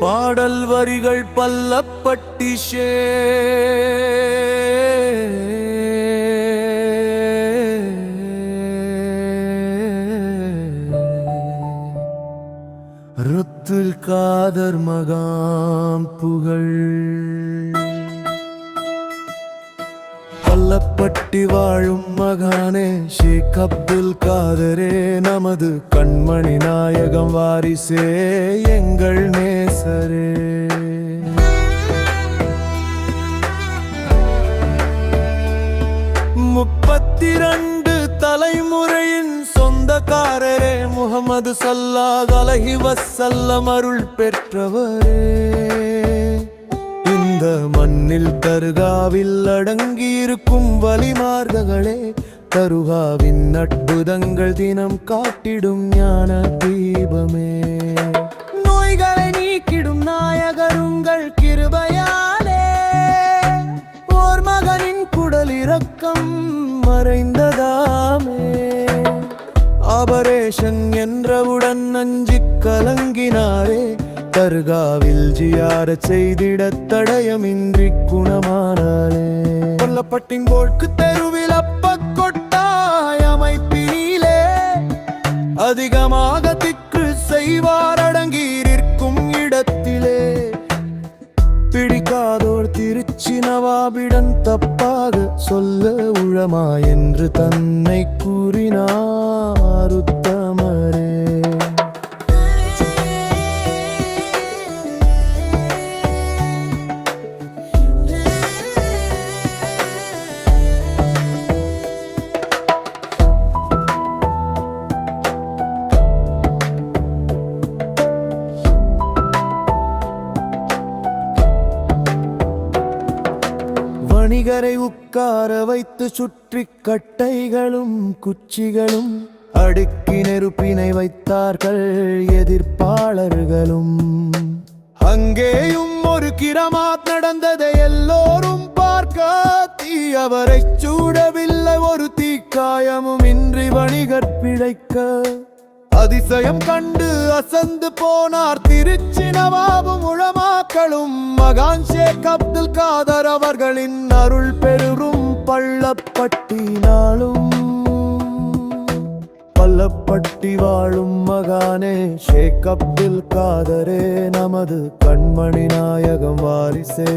பாடல் வரிகள் பல்லப்பட்டி ஷே ருத்துல் காதர் மகாம் புகழ். பல்லப்பட்டி வாழும் மகானே ஷேக் அப்துல் காதரே நமது கண்மணி நாயகம் வாரிசே எங்கள் நேசரே. முப்பத்தி ரெண்டு தலைமுறையின் சொந்தக்காரரே முகமது சல்லாத் அலஹி வசல்லம் அருள் பெற்றவரே. இந்த மண்ணில் தருகாவில் அடங்கியிருக்கும் வலிமார்கங்களே தருகாவின் அற்புதங்கள் தினம் காட்டிடும் ஞான தீபமே. நோய்களை நீக்கிடும் நாயகருங்கள் கிருபையாலே. ஓர் மகனின் குடல் இரக்கம் மறைந்ததாமே. ஆபரேஷன் என்றவுடன் நஞ்சு கலங்கினாரே தருகாவில் ஜியார செய்திட தடயமின்றி குணமானாலே கொல்லப்பட்டின் போட்கு தெருவில் அப்ப கொட்டாய் அமைப்பினிலே அதிகமாக திக்கு செய்வார் அடங்கியிருக்கும் இடத்திலே. பிடிக்காதோர் திருச்சி நவாபிடன் தப்பாக சொல்ல உழமா என்று தன்னை கூறினார் வணிகரை உட்கார வைத்து சுற்றி கட்டைகளும் குச்சிகளும் அடுக்கி நெருப்பினை வைத்தார்கள் எதிர்ப்பாளர்களும். அங்கேயும் ஒரு கிரமாத் நடந்ததை எல்லோரும் பார்க்க தீயவரை சூடவில்லை ஒரு தீக்காயமும் இன்றி வணிகர் பிழைக்க. அதிசயம் கண்டு அசந்து போனார். திருச்சி நவாபும் உளமாக்களும் மகான் ஷேக் அப்துல் காதர் அவர்களின் அருள் பெறும் பள்ளப்பட்டி நாளும் பள்ளப்பட்டி வாழும் மகானே ஷேக் அப்துல் காதரே நமது கண்மணி நாயகம் வாரிசே.